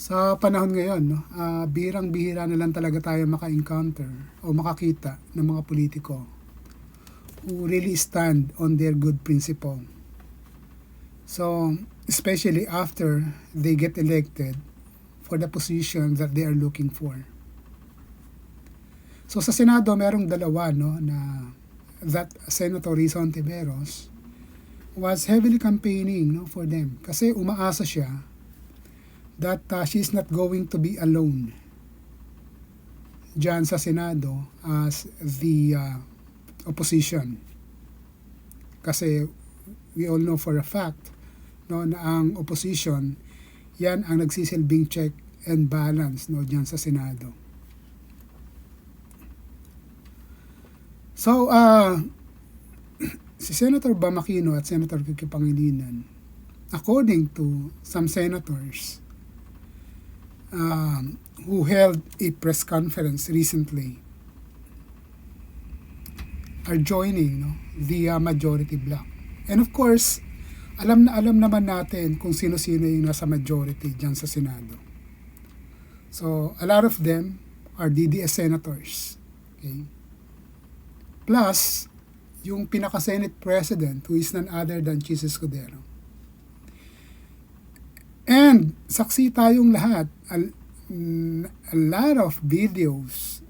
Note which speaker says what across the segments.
Speaker 1: Sa panahon ngayon, no, ah, birang-bihira na lang talaga tayo maka-encounter o makakita ng mga politiko who really stand on their good principle. So, especially after they get elected for the position that they are looking for. So sa Senado, merong dalawa no, na that Senator Rizon Tiveros was heavily campaigning no, for them kasi umaasa siya that uh, she's not going to be alone dyan sa Senado as the uh, opposition. Kasi we all know for a fact no, na ang opposition, yan ang nagsisilbing check and balance no, dyan sa Senado. So, uh, si Senator Bamakino at Senator Kiki Pangilinan, according to some senators um, who held a press conference recently, are joining no, the uh, majority bloc. And of course, alam na alam naman natin kung sino-sino yung nasa majority dyan sa Senado. So, a lot of them are DDS senators. Okay? Plus, yung pinaka-Senate President who is none other than Chis Escudero. And saksi tayong lahat, a, mm, a lot of videos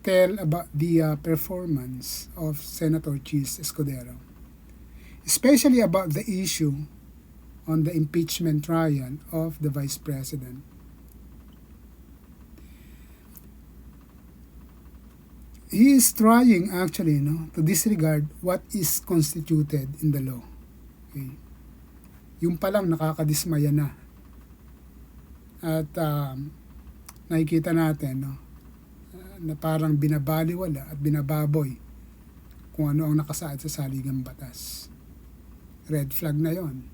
Speaker 1: tell about the uh, performance of Senator Chis Escudero. Especially about the issue on the impeachment trial of the Vice President. he is trying actually no to disregard what is constituted in the law. Okay. Yung palang nakakadismaya na. At um, nakikita natin no uh, na parang binabaliwala at binababoy kung ano ang nakasaad sa saligang batas. Red flag na yon.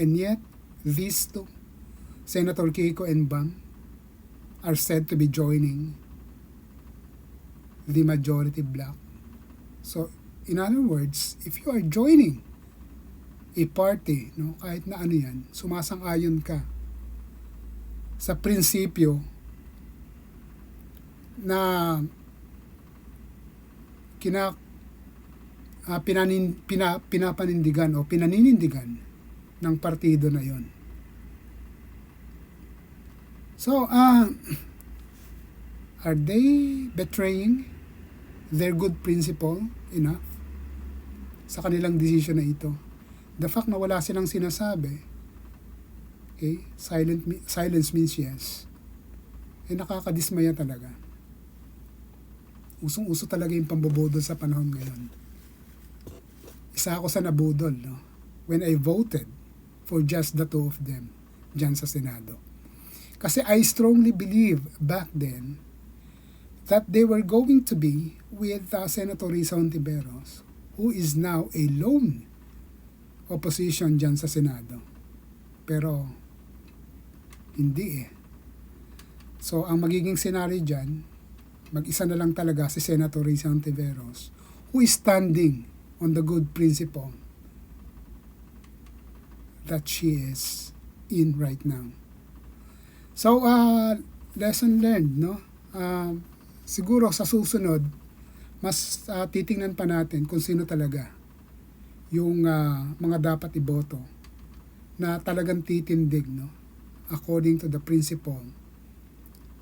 Speaker 1: And yet, these two, Senator Kiko and Bam, are said to be joining the majority bloc. So, in other words, if you are joining a party, no, kahit na ano yan, sumasang-ayon ka sa prinsipyo na kina uh, pinanin, pina, pinapanindigan o pinaninindigan ng partido na yon. So, uh, are they betraying their good principle enough sa kanilang decision na ito? The fact na wala silang sinasabi, okay, silent, silence means yes, eh nakakadismaya talaga. Usong-uso talaga yung pambobodol sa panahon ngayon. Isa ako sa nabudol, no? When I voted for just the two of them dyan sa Senado. Kasi I strongly believe back then that they were going to be with uh, Senator Risa Ontiveros, who is now a lone opposition dyan sa Senado. Pero, hindi eh. So, ang magiging senaryo dyan, mag-isa na lang talaga si Senator Risa Ontiveros, who is standing on the good principle that she is in right now. So, uh, lesson learned, no? Uh, siguro sa susunod, mas uh, titingnan pa natin kung sino talaga yung uh, mga dapat iboto na talagang titindig, no? According to the principle,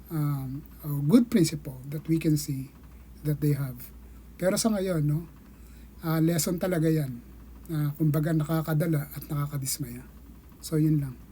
Speaker 1: um, a good principle that we can see that they have. Pero sa ngayon, no? Uh, lesson talaga yan. Uh, kumbaga nakakadala at nakakadismaya. So, yun lang.